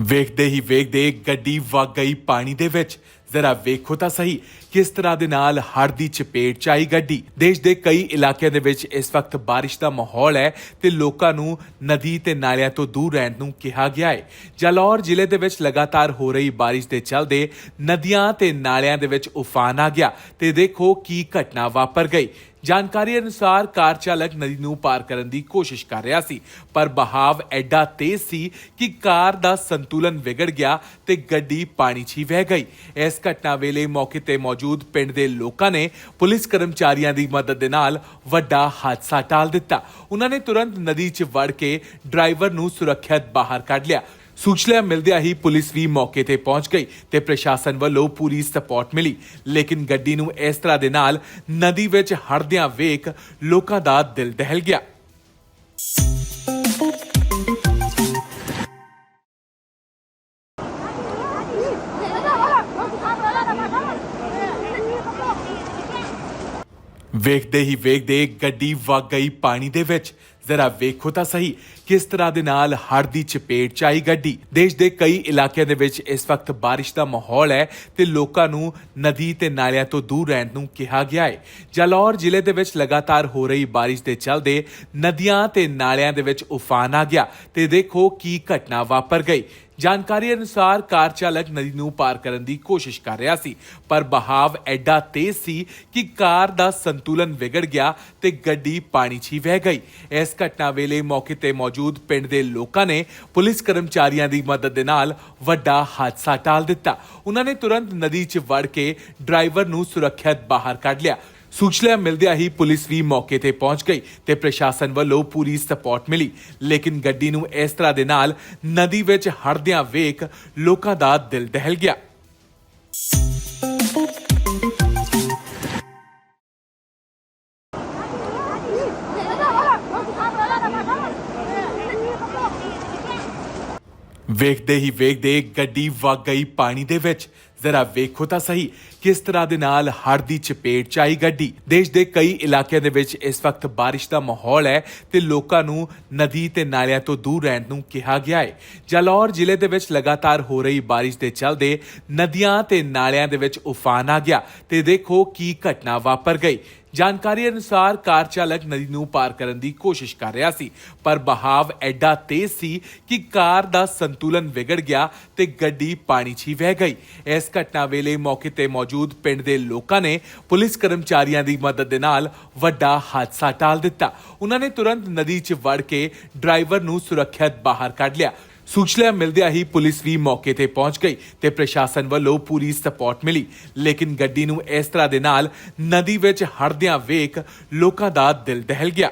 ਵੇਖਦੇ ਹੀ ਵੇਖਦੇ ਗੱਡੀ ਵਗ ਗਈ ਪਾਣੀ ਦੇ ਵਿੱਚ। ਜ਼ਰਾ ਵੇਖੋ ਤਾਂ ਸਹੀ ਕਿਸ ਤਰ੍ਹਾਂ ਦੇ ਨਾਲ ਹੜ੍ਹ ਦੀ ਚਪੇਟ ਚ ਆਈ ਗੱਡੀ। ਦੇਸ਼ ਦੇ ਕਈ ਇਲਾਕਿਆਂ ਦੇ ਵਿੱਚ ਇਸ ਵਕਤ ਬਾਰਿਸ਼ ਦਾ ਮਾਹੌਲ ਹੈ ਤੇ ਲੋਕਾਂ ਨੂੰ ਨਦੀ ਤੇ ਨਾਲਿਆਂ ਤੋਂ ਦੂਰ ਰਹਿਣ ਨੂੰ ਕਿਹਾ ਗਿਆ ਹੈ। ਜਲੌਰ ਜ਼ਿਲ੍ਹੇ ਦੇ ਵਿੱਚ ਲਗਾਤਾਰ ਹੋ ਰਹੀ ਬਾਰਿਸ਼ ਦੇ ਚੱਲਦੇ ਨਦੀਆਂ ਤੇ ਨਾਲਿਆਂ ਦੇ ਵਿੱਚ ਉਫਾਨ ਆ ਗਿਆ ਤੇ ਦੇਖੋ ਕੀ ਘਟਨਾ ਵਾਪਰ ਗਈ। ਜਾਣਕਾਰੀ ਅਨੁਸਾਰ ਕਾਰ ਚਾਲਕ ਨਦੀ ਨੂੰ ਪਾਰ ਕਰਨ ਦੀ ਕੋਸ਼ਿਸ਼ ਕਰ ਰਿਹਾ ਸੀ, ਪਰ ਬਹਾਵ ਐਡਾ ਤੇਜ਼ ਸੀ ਕਿ ਕਾਰ ਦਾ ਸੰਤੁਲਨ ਵਿਗੜ ਗਿਆ ਤੇ ਗੱਡੀ ਪਾਣੀ 'ਚ ਹੀ ਵਹਿ ਗਈ। ਇਸ ਘਟਨਾ ਵੇਲੇ ਮੌਕੇ ਤੇ ਮੌਜੂਦ ਪਿੰਡ ਦੇ ਲੋਕਾਂ ਨੇ ਪੁਲਿਸ ਕਰਮਚਾਰੀਆਂ ਦੀ ਮਦਦ ਦੇ ਨਾਲ ਵੱਡਾ ਹਾਦਸਾ ਟਾਲ ਦਿੱਤਾ। ਉਹਨਾਂ ਨੇ ਤੁਰੰਤ ਨਦੀ 'ਚ ਵੜ ਕੇ ਡਰਾਈਵਰ ਨੂੰ ਸੁਰੱਖਿਅਤ ਬਾਹਰ ਕੱਢ ਲਿਆ। ਸੂਚਨਾ ਮਿਲਦਿਆਂ ਹੀ ਪੁਲਿਸ ਵੀ ਮੌਕੇ ਤੇ ਪਹੁੰਚ ਗਈ ਤੇ ਪ੍ਰਸ਼ਾਸਨ ਵੱਲੋਂ ਪੂਰੀ ਸਪੋਰਟ ਮਿਲੀ। ਲੇਕਿਨ ਗੱਡੀ ਨੂੰ ਇਸ ਤਰ੍ਹਾਂ ਦੇ ਨਾਲ ਨਦੀ ਵਿੱਚ ਹੜਦਿਆਂ ਵੇਖ ਲੋਕਾਂ ਦਾ ਦਿਲ ਦਹਿਲ ਗਿਆ। ਵੇਖਦੇ ਹੀ ਵੇਖਦੇ ਗੱਡੀ ਵਗ ਗਈ ਪਾਣੀ ਦੇ ਵਿੱਚ। ਜ਼ਰਾ ਵੇਖੋ ਤਾਂ ਸਹੀ ਕਿਸ ਤਰ੍ਹਾਂ ਦੇ ਨਾਲ ਹੜ ਦੀ ਚਪੇਟ ਚ ਆਈ ਗੱਡੀ। ਦੇਸ਼ ਦੇ ਕਈ ਇਲਾਕਿਆਂ ਦੇ ਵਿੱਚ ਇਸ ਵਕਤ ਬਾਰਿਸ਼ ਦਾ ਮਾਹੌਲ ਹੈ ਤੇ ਲੋਕਾਂ ਨੂੰ ਨਦੀ ਤੇ ਨਾਲਿਆਂ ਤੋਂ ਦੂਰ ਰਹਿਣ ਨੂੰ ਕਿਹਾ ਗਿਆ ਹੈ। ਜਲੌਰ ਜ਼ਿਲ੍ਹੇ ਦੇ ਵਿੱਚ ਲਗਾਤਾਰ ਹੋ ਰਹੀ ਬਾਰਿਸ਼ ਦੇ ਚੱਲਦੇ ਨਦੀਆਂ ਤੇ ਨਾਲਿਆਂ ਦੇ ਵਿੱਚ ਉਫਾਨ ਆ ਗਿਆ ਤੇ ਦੇਖੋ ਕੀ ਘਟਨਾ ਵਾਪਰ ਗਈ। ਜਾਣਕਾਰੀ ਅਨੁਸਾਰ ਕਾਰ ਚਾਲਕ ਨਦੀ ਨੂੰ ਪਾਰ ਕਰਨ ਦੀ ਕੋਸ਼ਿਸ਼ ਕਰ ਰਿਹਾ ਸੀ, ਪਰ ਬਹਾਵ ਐਡਾ ਤੇਜ਼ ਸੀ ਕਿ ਕਾਰ ਦਾ ਸੰਤੁਲਨ ਵਿਗੜ ਗਿਆ ਤੇ ਗੱਡੀ ਪਾਣੀ 'ਚ ਹੀ ਵਹਿ ਗਈ। ਇਸ ਘਟਨਾ ਵੇਲੇ ਮੌਕੇ ਤੇ ਮੌਜੂਦ ਪਿੰਡ ਦੇ ਲੋਕਾਂ ਨੇ ਪੁਲਿਸ ਕਰਮਚਾਰੀਆਂ ਦੀ ਮਦਦ ਦੇ ਨਾਲ ਵੱਡਾ ਹਾਦਸਾ ਟਾਲ ਦਿੱਤਾ। ਉਹਨਾਂ ਨੇ ਤੁਰੰਤ ਨਦੀ 'ਚ ਵੜ ਕੇ ਡਰਾਈਵਰ ਨੂੰ ਸੁਰੱਖਿਅਤ ਬਾਹਰ ਕੱਢ ਲਿਆ। ਸੂਚਨਾ ਮਿਲਦਿਆਂ ਹੀ ਪੁਲਿਸ ਵੀ ਮੌਕੇ ਤੇ ਪਹੁੰਚ ਗਈ ਤੇ ਪ੍ਰਸ਼ਾਸਨ ਵੱਲੋਂ ਪੂਰੀ ਸਪੋਰਟ ਮਿਲੀ। ਲੇਕਿਨ ਗੱਡੀ ਨੂੰ ਇਸ ਤਰ੍ਹਾਂ ਦੇ ਨਾਲ ਨਦੀ ਵਿੱਚ ਹੜਦਿਆਂ ਵੇਖ ਲੋਕਾਂ ਦਾ ਦਿਲ ਦਹਿਲ ਗਿਆ। ਵੇਖਦੇ ਹੀ ਵੇਖਦੇ ਗੱਡੀ ਵਗ ਗਈ ਪਾਣੀ ਦੇ ਵਿੱਚ। ਜ਼ਰਾ ਵੇਖੋ ਤਾਂ ਸਹੀ ਕਿਸ ਤਰ੍ਹਾਂ ਦੇ ਨਾਲ ਹੜ੍ਹ ਦੀ ਚਪੇਟ ਚ ਆਈ ਗੱਡੀ। ਦੇਸ਼ ਦੇ ਕਈ ਇਲਾਕਿਆਂ ਦੇ ਵਿੱਚ ਇਸ ਵਕਤ ਬਾਰਿਸ਼ ਦਾ ਮਾਹੌਲ ਹੈ ਤੇ ਲੋਕਾਂ ਨੂੰ ਨਦੀ ਤੇ ਨਾਲਿਆਂ ਤੋਂ ਦੂਰ ਰਹਿਣ ਨੂੰ ਕਿਹਾ ਗਿਆ ਹੈ। ਜਲੌਰ ਜ਼ਿਲ੍ਹੇ ਦੇ ਵਿੱਚ ਲਗਾਤਾਰ ਹੋ ਰਹੀ ਬਾਰਿਸ਼ ਦੇ ਚੱਲਦੇ ਨਦੀਆਂ ਤੇ ਨਾਲਿਆਂ ਦੇ ਵਿੱਚ ਉਫਾਨ ਆ ਗਿਆ ਤੇ ਦੇਖੋ ਕੀ ਘਟਨਾ ਵਾਪਰ ਗਈ। ਜਾਣਕਾਰੀ ਅਨੁਸਾਰ ਕਾਰ ਚਾਲਕ ਨਦੀ ਨੂੰ ਪਾਰ ਕਰਨ ਦੀ ਕੋਸ਼ਿਸ਼ ਕਰ ਰਿਹਾ ਸੀ, ਪਰ ਬਹਾਵ ਐਡਾ ਤੇਜ਼ ਸੀ ਕਿ ਕਾਰ ਦਾ ਸੰਤੁਲਨ ਵਿਗੜ ਗਿਆ ਤੇ ਗੱਡੀ ਪਾਣੀ 'ਚ ਹੀ ਵਹਿ ਗਈ। ਇਸ ਘਟਨਾ ਵੇਲੇ ਮੌਕੇ ਤੇ ਮੌਜੂਦ ਪਿੰਡ ਦੇ ਲੋਕਾਂ ਨੇ ਪੁਲਿਸ ਕਰਮਚਾਰੀਆਂ ਦੀ ਮਦਦ ਦੇ ਨਾਲ ਵੱਡਾ ਹਾਦਸਾ ਟਾਲ ਦਿੱਤਾ। ਉਹਨਾਂ ਨੇ ਤੁਰੰਤ ਨਦੀ 'ਚ ਵੜ ਕੇ ਡਰਾਈਵਰ ਨੂੰ ਸੁਰੱਖਿਅਤ ਬਾਹਰ ਕੱਢ ਲਿਆ। ਸੂਚਨਾ ਮਿਲਦਿਆਂ ਹੀ ਪੁਲਿਸ ਵੀ ਮੌਕੇ ਤੇ ਪਹੁੰਚ ਗਈ ਤੇ ਪ੍ਰਸ਼ਾਸਨ ਵੱਲੋਂ ਪੂਰੀ ਸਪੋਰਟ ਮਿਲੀ। ਲੇਕਿਨ ਗੱਡੀ ਨੂੰ ਇਸ ਤਰ੍ਹਾਂ ਦੇ ਨਾਲ ਨਦੀ ਵਿੱਚ ਹੜਦਿਆਂ ਵੇਖ ਲੋਕਾਂ ਦਾ ਦਿਲ ਦਹਿਲ ਗਿਆ।